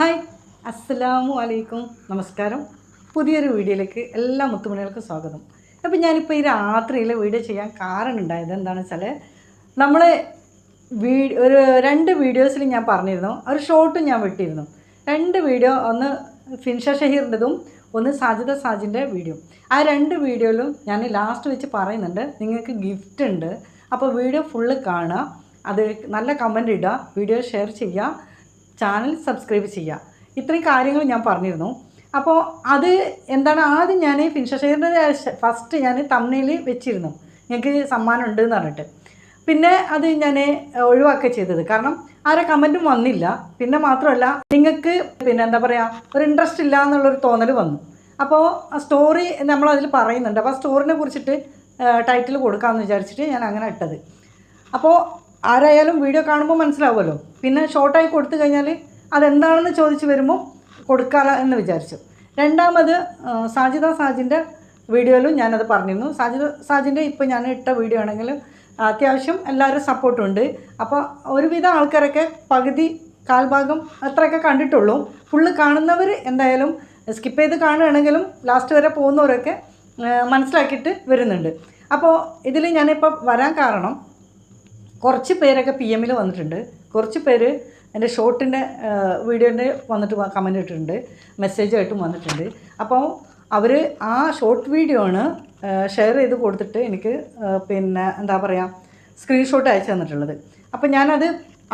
Hi അസ്സലാമു അലൈക്കും. നമസ്കാരം. പുതിയൊരു വീഡിയോയിലേക്ക് എല്ലാ മുത്തുമണികൾക്കും സ്വാഗതം. അപ്പോൾ ഞാനിപ്പോൾ ഈ രാത്രിയിൽ വീഡിയോ ചെയ്യാൻ കാരണം ഉണ്ടായത് എന്താണെന്ന് വെച്ചാൽ നമ്മൾ വീ ഒരു രണ്ട് വീഡിയോസിൽ ഞാൻ പറഞ്ഞിരുന്നു. ഒരു ഷോർട്ടും ഞാൻ വിട്ടിരുന്നു. രണ്ട് വീഡിയോ ഒന്ന് ഫിൻഷ ഷഹീറിന്റെതും ഒന്ന് സാജിദ സാജിന്റെ വീഡിയോ. ആ രണ്ട് വീഡിയോയിലും ഞാൻ ലാസ്റ്റ് വെച്ച് പറയുന്നുണ്ട്. നിങ്ങൾക്ക് ഗിഫ്റ്റ് ഉണ്ട് അപ്പോൾ വീഡിയോ ഫുള്ള് കാണുക. അത് നല്ല കമന്റ് ഇടുക. വീഡിയോ ഷെയർ ചെയ്യുക. ചാനൽ സബ്സ്ക്രൈബ് ചെയ്യുക ഇത്രയും കാര്യങ്ങൾ ഞാൻ പറഞ്ഞിരുന്നു. അപ്പോൾ അത് എന്താണ് ആദ്യം ഞാൻ ഫിൻഷഷെയറിന്റെ ഫസ്റ്റ് ഞാൻ തമ്മനയിൽ വെച്ചിരുന്നു. ഞങ്ങൾക്ക് സമ്മാനം ഉണ്ട് എന്ന് പറഞ്ഞിട്ട്. പിന്നെ അത് ഞാൻ ഒഴിവാക്കുക ചെയ്തത്. കാരണം ആരെ കമന്റും വന്നില്ല. പിന്നെ മാത്രമല്ല നിങ്ങൾക്ക് പിന്നെ എന്താ പറയുക ഒരു ഇൻട്രസ്റ്റ് ഇല്ല എന്നുള്ളൊരു തോന്നൽ വന്നു. അപ്പോൾ സ്റ്റോറി നമ്മളതിൽ പറയുന്നുണ്ട്. അപ്പോൾ ആ സ്റ്റോറിനെ കുറിച്ചിട്ട് ടൈറ്റിൽ കൊടുക്കാമെന്ന് വിചാരിച്ചിട്ട് ഞാൻ അങ്ങനെ ഇട്ടത്. അപ്പോൾ ആരായാലും വീഡിയോ കാണുമ്പോൾ മനസ്സിലാവുമല്ലോ. പിന്നെ ഷോർട്ടായി കൊടുത്തു കഴിഞ്ഞാൽ അതെന്താണെന്ന് ചോദിച്ച് വരുമ്പോൾ കൊടുക്കാല എന്ന് വിചാരിച്ചു. രണ്ടാമത് സാജിത സാജിന്റെ വീഡിയോയിലും ഞാനത് പറഞ്ഞിരുന്നു. സാജിദ സാജിന്റെ ഇപ്പോൾ ഞാൻ ഇട്ട വീഡിയോ ആണെങ്കിലും അത്യാവശ്യം എല്ലാവരും സപ്പോർട്ടുണ്ട് അപ്പോൾ ഒരുവിധം ആൾക്കാരൊക്കെ പകുതി കാൽഭാഗം അത്രയൊക്കെ കണ്ടിട്ടുള്ളൂ. ഫുള്ള് കാണുന്നവർ എന്തായാലും സ്കിപ്പ് ചെയ്ത് കാണുകയാണെങ്കിലും ലാസ്റ്റ് വരെ പോകുന്നവരൊക്കെ മനസ്സിലാക്കിയിട്ട് വരുന്നുണ്ട്. അപ്പോൾ ഇതിൽ ഞാനിപ്പോൾ വരാൻ കാരണം കുറച്ച് പേരൊക്കെ പി എമ്മിൽ വന്നിട്ടുണ്ട്. കുറച്ച് പേര് എന്റെ ഷോർട്ടിന്റെ വീഡിയോന്റെ വന്നിട്ട് കമന്റ് ഇട്ടിട്ടുണ്ട്. മെസ്സേജായിട്ടും വന്നിട്ടുണ്ട്. അപ്പോൾ അവർ ആ ഷോർട്ട് വീഡിയോ ആണ് ഷെയർ ചെയ്ത് കൊടുത്തിട്ട് എനിക്ക് പിന്നെ എന്താ പറയുക സ്ക്രീൻഷോട്ട് അയച്ചു തന്നിട്ടുള്ളത്. അപ്പോൾ ഞാനത്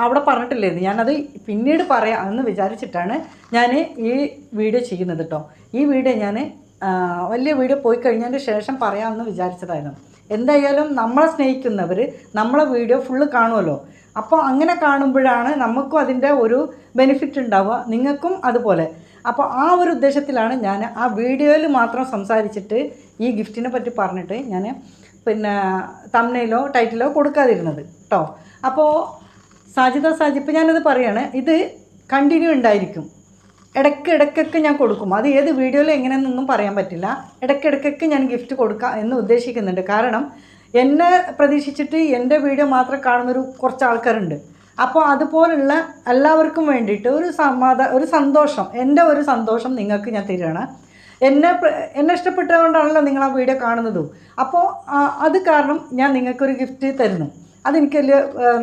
അവിടെ പറഞ്ഞിട്ടില്ലായിരുന്നു. ഞാനത് പിന്നീട് പറയാം എന്ന് വിചാരിച്ചിട്ടാണ് ഞാൻ ഈ വീഡിയോ ചെയ്യുന്നത് കേട്ടോ ഈ വീഡിയോ ഞാൻ വലിയ വീഡിയോ പോയി കഴിഞ്ഞതിന് ശേഷം പറയാമെന്ന് വിചാരിച്ചതായിരുന്നു. എന്തായാലും നമ്മളെ സ്നേഹിക്കുന്നവർ നമ്മളെ വീഡിയോ ഫുള്ള് കാണുമല്ലോ അപ്പോൾ അങ്ങനെ കാണുമ്പോഴാണ് നമുക്കും അതിന്റെ ഒരു ബെനിഫിറ്റ് ഉണ്ടാവുക നിങ്ങൾക്കും അതുപോലെ. അപ്പോൾ ആ ഒരു ഉദ്ദേശത്തിലാണ് ഞാൻ ആ വീഡിയോയിൽ മാത്രം സംസാരിച്ചിട്ട് ഈ ഗിഫ്റ്റിനെ പറ്റി പറഞ്ഞിട്ട് ഞാൻ പിന്നെ തമ്മനയിലോ ടൈറ്റിലോ കൊടുക്കാതിരുന്നത് കേട്ടോ അപ്പോൾ സാജിദ സാജി ഇപ്പോൾ ഞാനത് പറയാണ് ഇത് കണ്ടിന്യൂ ഉണ്ടായിരിക്കും. ഇടയ്ക്ക് ഇടയ്ക്കൊക്കെ ഞാൻ കൊടുക്കും. അത് ഏത് വീഡിയോയിൽ എങ്ങനെയെന്നൊന്നും പറയാൻ പറ്റില്ല. ഇടയ്ക്കിടയ്ക്കൊക്കെ ഞാൻ ഗിഫ്റ്റ് കൊടുക്കാം എന്ന് ഉദ്ദേശിക്കുന്നുണ്ട്. കാരണം എന്നെ പ്രതീക്ഷിച്ചിട്ട് എന്റെ വീഡിയോ മാത്രം കാണുന്നൊരു കുറച്ച് ആൾക്കാരുണ്ട്. അപ്പോൾ അതുപോലുള്ള എല്ലാവർക്കും വേണ്ടിയിട്ട് ഒരു സമാധാന ഒരു സന്തോഷം എന്റെ ഒരു സന്തോഷം നിങ്ങൾക്ക് ഞാൻ തരികയാണ്. എന്നെ എന്നെ ഇഷ്ടപ്പെട്ടതുകൊണ്ടാണല്ലോ നിങ്ങൾ ആ വീഡിയോ കാണുന്നതും. അപ്പോൾ അത് കാരണം ഞാൻ നിങ്ങൾക്കൊരു ഗിഫ്റ്റ് തരുന്നു. അതെനിക്ക് വലിയ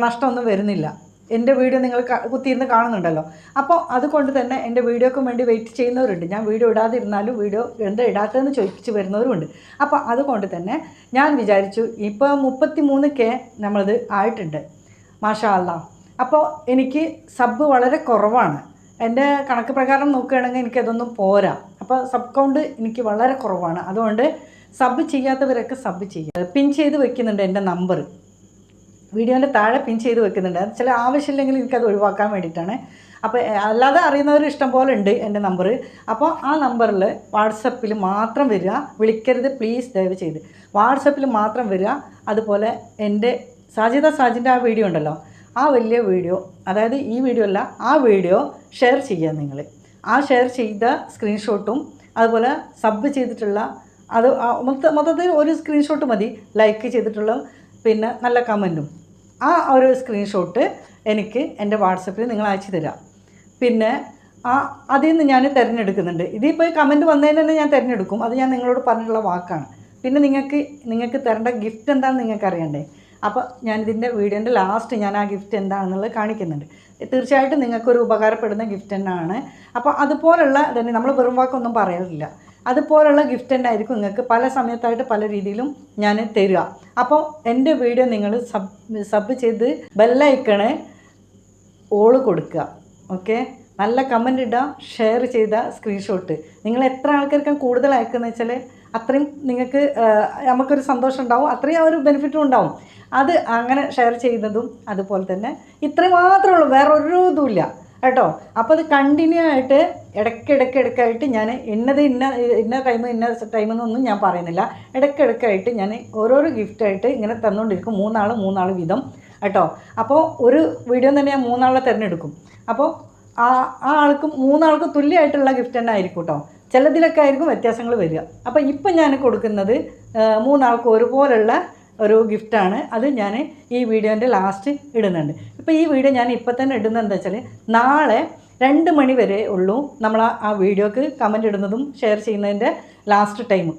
നഷ്ടമൊന്നും വരുന്നില്ല. എന്റെ വീഡിയോ നിങ്ങൾ കുത്തിയിരുന്ന് കാണുന്നുണ്ടല്ലോ. അപ്പോൾ അതുകൊണ്ട് തന്നെ എന്റെ വീഡിയോക്ക് വേണ്ടി വെയിറ്റ് ചെയ്യുന്നവരുണ്ട്. ഞാൻ വീഡിയോ ഇടാതിരുന്നാലും വീഡിയോ എന്താ ഇടാത്തതെന്ന് ചോദിച്ചു വരുന്നവരുമുണ്ട്. അപ്പോൾ അതുകൊണ്ട് തന്നെ ഞാൻ വിചാരിച്ചു ഇപ്പോൾ മുപ്പത്തി മൂന്ന് കെ നമ്മളത് ആയിട്ടുണ്ട്. മാഷാ അല്ലാ അപ്പോൾ എനിക്ക് സബ് വളരെ കുറവാണ്. എന്റെ കണക്ക് പ്രകാരം നോക്കുകയാണെങ്കിൽ എനിക്കതൊന്നും പോരാ. അപ്പോൾ സബ് കൗണ്ട് എനിക്ക് വളരെ കുറവാണ്. അതുകൊണ്ട് സബ് ചെയ്യാത്തവരൊക്കെ സബ് ചെയ്യുക പിൻ ചെയ്ത് വെക്കുന്നുണ്ട് എന്റെ നമ്പർ വീഡിയോന്റെ താഴെ പിൻ ചെയ്ത് വെക്കുന്നുണ്ട്. ചില ആവശ്യമില്ലെങ്കിൽ എനിക്കത് ഒഴിവാക്കാൻ വേണ്ടിയിട്ടാണ്. അപ്പോൾ അല്ലാതെ അറിയുന്നവർ ഇഷ്ടം പോലെ ഉണ്ട് എന്റെ നമ്പർ അപ്പോൾ ആ നമ്പറിൽ വാട്സപ്പിൽ മാത്രം വരിക. വിളിക്കരുത് പ്ലീസ് ദയവ് ചെയ്ത്. വാട്സപ്പിൽ മാത്രം വരിക. അതുപോലെ എന്റെ സാജിദ സാജിന്റെ ആ വീഡിയോ ഉണ്ടല്ലോ. ആ വലിയ വീഡിയോ അതായത് ഈ വീഡിയോ അല്ല ആ വീഡിയോ ഷെയർ ചെയ്യുക നിങ്ങൾ. ആ ഷെയർ ചെയ്ത സ്ക്രീൻഷോട്ടും അതുപോലെ സബ് ചെയ്തിട്ടുള്ള അത് മൊത്തത്തിൽ ഒരു സ്ക്രീൻഷോട്ട് മതി. ലൈക്ക് ചെയ്തിട്ടുള്ള പിന്നെ നല്ല കമന്റും. ആ ഒരു സ്ക്രീൻഷോട്ട് എനിക്ക് എന്റെ വാട്സപ്പിൽ നിങ്ങൾ അയച്ചു തരാം. പിന്നെ ആ അതിൽ നിന്ന് ഞാൻ തിരഞ്ഞെടുക്കുന്നുണ്ട്. ഇതിപ്പോൾ കമന്റ് വന്നതിന് തന്നെ ഞാൻ തിരഞ്ഞെടുക്കും. അത് ഞാൻ നിങ്ങളോട് പറഞ്ഞിട്ടുള്ള വാക്കാണ്. പിന്നെ നിങ്ങൾക്ക് നിങ്ങൾക്ക് തരേണ്ട ഗിഫ്റ്റ് എന്താണെന്ന് നിങ്ങൾക്ക് അറിയണ്ടേ? അപ്പോൾ ഞാനിതിന്റെ വീഡിയോന്റെ ലാസ്റ്റ് ഞാൻ ആ ഗിഫ്റ്റ് എന്താണെന്നുള്ളത് കാണിക്കുന്നുണ്ട്. തീർച്ചയായിട്ടും നിങ്ങൾക്കൊരു ഉപകാരപ്പെടുന്ന ഗിഫ്റ്റ് തന്നെയാണ്. അപ്പോൾ അതുപോലുള്ള തന്നെ നമ്മൾ വെറും വാക്കൊന്നും പറയാറില്ല അതുപോലുള്ള ഗിഫ്റ്റ് ഉണ്ടായിരിക്കും നിങ്ങൾക്ക് പല സമയത്തായിട്ട് പല രീതിയിലും ഞാൻ തരിക. അപ്പോൾ എന്റെ വീഡിയോ നിങ്ങൾ സബ് സബ് ചെയ്ത് ബെല്ലൈക്കണ് ഓൾ കൊടുക്കുക. ഓക്കെ? നല്ല കമന്റ് ഇടുക ഷെയർ ചെയ്ത സ്ക്രീൻഷോട്ട് നിങ്ങൾ എത്ര ആൾക്കാർക്കും കൂടുതൽ അയക്കുന്നത് വെച്ചാൽ അത്രയും നിങ്ങൾക്ക് നമുക്കൊരു സന്തോഷം ഉണ്ടാവും അത്രയും ആ ഒരു ബെനിഫിറ്റും ഉണ്ടാവും. അത് അങ്ങനെ ഷെയർ ചെയ്യുന്നതും അതുപോലെ തന്നെ ഇത്രയും മാത്രമേ ഉള്ളൂ വേറെ ഒരു ഇതുമില്ല കേട്ടോ? അപ്പോൾ അത് കണ്ടിന്യൂ ആയിട്ട് ഇടയ്ക്കിടയ്ക്ക് ഇടയ്ക്കായിട്ട് ഞാൻ ഇന്നത് ഇന്ന ഇന്ന ടൈം ഇന്ന ടൈം എന്നൊന്നും ഞാൻ പറയുന്നില്ല. ഇടയ്ക്കിടയ്ക്കായിട്ട് ഞാൻ ഓരോരോ ഗിഫ്റ്റായിട്ട് ഇങ്ങനെ തന്നുകൊണ്ടിരിക്കും മൂന്നാൾ മൂന്നാൾ വീതം. കേട്ടോ? അപ്പോൾ ഒരു വീഡിയോ തന്നെ ഞാൻ മൂന്നാളെ തിരഞ്ഞെടുക്കും. അപ്പോൾ ആ ആ ആൾക്കും മൂന്നാൾക്കും തുല്യമായിട്ടുള്ള ഗിഫ്റ്റ് തന്നെ ആയിരിക്കും കേട്ടോ. ചിലതിലൊക്കെ ആയിരിക്കും വ്യത്യാസങ്ങൾ വരിക. അപ്പോൾ ഇപ്പം ഞാൻ കൊടുക്കുന്നത് മൂന്നാൾക്കും ഒരുപോലുള്ള ഒരു ഗിഫ്റ്റാണ് അത് ഞാൻ ഈ വീഡിയോന്റെ ലാസ്റ്റ് ഇടുന്നുണ്ട്. ഇപ്പോൾ ഈ വീഡിയോ ഞാൻ ഇപ്പം തന്നെ ഇടുന്നത് എന്താ വെച്ചാൽ നാളെ രണ്ട് മണി വരെ ഉള്ളൂ. നമ്മൾ ആ- വീഡിയോക്ക് കമന്റ് ഇടുന്നതും ഷെയർ ചെയ്യുന്നതിന്റെ ലാസ്റ്റ് ടൈം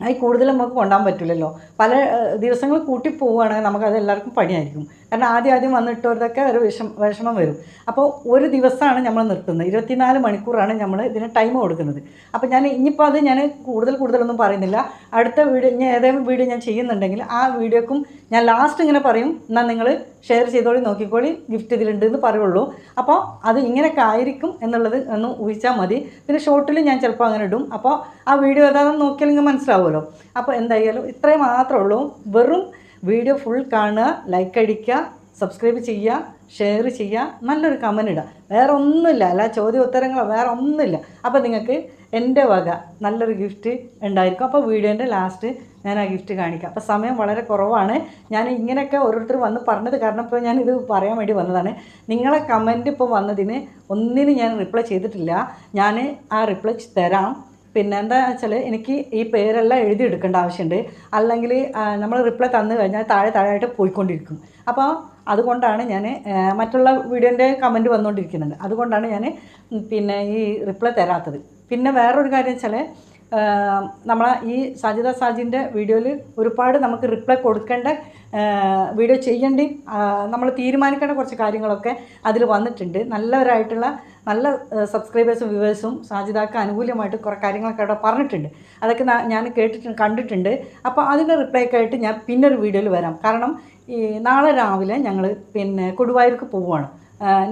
അതിൽ കൂടുതൽ നമുക്ക് കൊണ്ടാൻ പറ്റില്ലല്ലോ. പല ദിവസങ്ങൾ കൂട്ടി പോവുകയാണെങ്കിൽ നമുക്കത് എല്ലാവർക്കും പണിയായിരിക്കും. കാരണം ആദ്യം ആദ്യം വന്നിട്ടവരതൊക്കെ ഒരു വിഷം വിഷമം വരും. അപ്പോൾ ഒരു ദിവസമാണ് നമ്മൾ നിർത്തുന്നത്. ഇരുപത്തിനാല് മണിക്കൂറാണ് നമ്മൾ ഇതിന് ടൈം കൊടുക്കുന്നത്. അപ്പോൾ ഞാൻ ഇനിയിപ്പോൾ അത് ഞാൻ കൂടുതൽ കൂടുതലൊന്നും പറയുന്നില്ല. അടുത്ത വീഡിയോ ഞാൻ ഏതെങ്കിലും വീഡിയോ ഞാൻ ചെയ്യുന്നുണ്ടെങ്കിൽ ആ വീഡിയോക്കും ഞാൻ ലാസ്റ്റ് ഇങ്ങനെ പറയും. എന്നാൽ നിങ്ങൾ ഷെയർ ചെയ്തോളി നോക്കിക്കോളി ഗിഫ്റ്റ് ഇതിലുണ്ട് എന്ന് പറയുള്ളൂ. അപ്പോൾ അത് ഇങ്ങനെയൊക്കെ ആയിരിക്കും എന്നുള്ളത് ഒന്ന് ഊഹിച്ചാൽ മതി. പിന്നെ ഷോർട്ടിൽ ഞാൻ ചിലപ്പോൾ അങ്ങനെ ഇടും. അപ്പോൾ ആ വീഡിയോ ഏതാണെന്ന് നോക്കിയാൽ നിങ്ങൾ മനസ്സിലാവുമല്ലോ. അപ്പോൾ എന്തായാലും ഇത്രയും മാത്രമേ ഉള്ളൂ. വെറും വീഡിയോ ഫുൾ കാണുക ലൈക്ക് അടിക്കുക സബ്സ്ക്രൈബ് ചെയ്യുക ഷെയർ ചെയ്യുക നല്ലൊരു കമന്റ് ഇടുക. വേറെ ഒന്നുമില്ല അല്ല ചോദ്യ ഉത്തരങ്ങളോ വേറെ ഒന്നുമില്ല അപ്പോൾ നിങ്ങൾക്ക് എന്റെ വക നല്ലൊരു ഗിഫ്റ്റ് ഉണ്ടായിരിക്കും. അപ്പോൾ വീഡിയോന്റെ ലാസ്റ്റ് ഞാൻ ആ ഗിഫ്റ്റ് കാണിക്കാം. അപ്പോൾ സമയം വളരെ കുറവാണ്. ഞാൻ ഇങ്ങനെയൊക്കെ ഓരോരുത്തർ വന്ന് പറഞ്ഞത് കാരണം ഇപ്പോൾ ഞാനിത് പറയാൻ വേണ്ടി വന്നതാണ്. നിങ്ങളെ കമന്റ് ഇപ്പോൾ വന്നതിന് ഒന്നിനും ഞാൻ റിപ്ലൈ ചെയ്തിട്ടില്ല. ഞാൻ ആ റിപ്ലൈ തരാം. പിന്നെ എന്താ വെച്ചാൽ എനിക്ക് ഈ പേരെല്ലാം എഴുതി എടുക്കേണ്ട ആവശ്യമുണ്ട്. അല്ലെങ്കിൽ നമ്മൾ റിപ്ലൈ തന്നു കഴിഞ്ഞാൽ താഴെ താഴെയായിട്ട് പോയിക്കൊണ്ടിരിക്കും. അപ്പോൾ അതുകൊണ്ടാണ് ഞാൻ മറ്റുള്ള വീഡിയോന്റെ കമന്റ് വന്നുകൊണ്ടിരിക്കുന്നുണ്ട് അതുകൊണ്ടാണ് ഞാൻ പിന്നെ ഈ റിപ്ലൈ തരാത്തത്. പിന്നെ വേറൊരു കാര്യം വെച്ചാൽ നമ്മളെ ഈ സാജിദ സാജിന്റെ വീഡിയോയിൽ ഒരുപാട് നമുക്ക് റിപ്ലൈ കൊടുക്കേണ്ട വീഡിയോ ചെയ്യേണ്ടി നമ്മൾ തീരുമാനിക്കേണ്ട കുറച്ച് കാര്യങ്ങളൊക്കെ അതിൽ വന്നിട്ടുണ്ട്. നല്ലവരായിട്ടുള്ള നല്ല സബ്സ്ക്രൈബേഴ്സും വ്യൂവേഴ്സും സാജിതാക്ക് അനുകൂലമായിട്ട് കുറേ കാര്യങ്ങളൊക്കെ അവിടെ പറഞ്ഞിട്ടുണ്ട്. അതൊക്കെ ഞാൻ കേട്ടിട്ടുണ്ട് കണ്ടിട്ടുണ്ട്. അപ്പോൾ അതിന്റെ റിപ്ലൈ ഒക്കെ ആയിട്ട് ഞാൻ പിന്നൊരു വീഡിയോയിൽ വരാം. കാരണം ഈ നാളെ രാവിലെ ഞങ്ങൾ പിന്നെ കൊടുവായൂർക്ക് പോവുകയാണ്.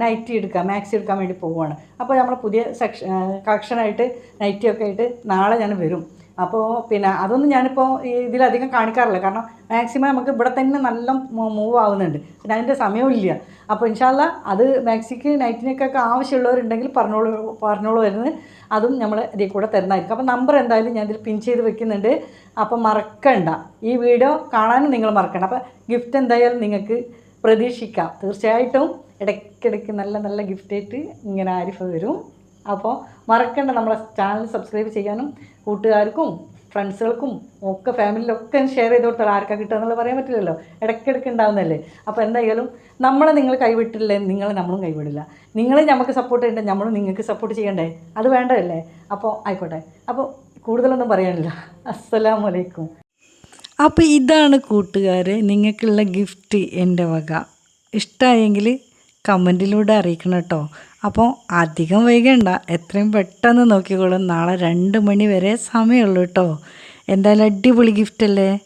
നൈറ്റി എടുക്കാം. മാക്സി എടുക്കാൻ വേണ്ടി പോവുകയാണ് അപ്പോൾ നമ്മൾ പുതിയ സെക്ഷൻ കളക്ഷനായിട്ട് നൈറ്റിയൊക്കെ ആയിട്ട് നാളെ ഞാൻ വരും. അപ്പോൾ പിന്നെ അതൊന്നും ഞാനിപ്പോൾ ഇതിലധികം കാണിക്കാറില്ല. കാരണം മാക്സിമം നമുക്ക് ഇവിടെ തന്നെ നല്ല മൂവ് ആവുന്നുണ്ട്. പിന്നെ അതിന്റെ സമയമില്ല അപ്പോൾ ഇൻഷാല്ല അത് മാക്സിക്ക് നൈറ്റിനൊക്കെ ആവശ്യമുള്ളവരുണ്ടെങ്കിൽ പറഞ്ഞോളൂ പറഞ്ഞോളൂ വരുന്നത് അതും നമ്മൾ ഇതിൽ കൂടെ തരുന്നതായിരിക്കും. അപ്പോൾ നമ്പർ എന്തായാലും ഞാൻ ഇതിൽ പിൻ ചെയ്ത് വെക്കുന്നുണ്ട്. അപ്പോൾ മറക്കണ്ട. ഈ വീഡിയോ കാണാനും നിങ്ങൾ മറക്കണ്ട. അപ്പോൾ ഗിഫ്റ്റ് എന്തായാലും നിങ്ങൾക്ക് പ്രതീക്ഷിക്കാം. തീർച്ചയായിട്ടും ഇടയ്ക്കിടയ്ക്ക് നല്ല നല്ല ഗിഫ്റ്റായിട്ട് ഇങ്ങനെ ആരിഫ് വരും. അപ്പോൾ മറക്കണ്ട നമ്മളെ ചാനൽ സബ്സ്ക്രൈബ് ചെയ്യാനും കൂട്ടുകാർക്കും ഫ്രണ്ട്സുകൾക്കും ഒക്കെ ഫാമിലിയിലൊക്കെ ഷെയർ ചെയ്ത് കൊടുത്താൽ ആർക്കാ കിട്ടുക എന്നുള്ളത് പറയാൻ പറ്റില്ലല്ലോ. ഇടയ്ക്കിടയ്ക്ക് ഉണ്ടാവുന്നതല്ലേ. അപ്പോൾ എന്തായാലും നമ്മളെ നിങ്ങൾ കൈവിട്ടില്ലേ? നിങ്ങൾ നമ്മളും കൈവിടില്ല. നിങ്ങൾ നമുക്ക് സപ്പോർട്ട് ചെയ്യണ്ടേ? നമ്മളും നിങ്ങൾക്ക് സപ്പോർട്ട് ചെയ്യണ്ടേ? അത് വേണ്ടതല്ലേ? അപ്പോൾ ആയിക്കോട്ടെ. അപ്പോൾ കൂടുതലൊന്നും പറയാനില്ല. അസ്സലാമലൈക്കും അപ്പോൾ ഇതാണ് കൂട്ടുകാരെ നിങ്ങൾക്കുള്ള ഗിഫ്റ്റ് എന്റെ വക. ഇഷ്ടമായെങ്കിൽ കമന്റിലൂടെ അറിയിക്കണം കേട്ടോ. അപ്പോൾ അധികം വൈകണ്ട. എത്രയും പെട്ടെന്ന് നോക്കിക്കോളും. നാളെ രണ്ട് മണി വരെ സമയമുള്ളൂ കേട്ടോ. എന്തായാലും അടിപൊളി ഗിഫ്റ്റ് അല്ലേ?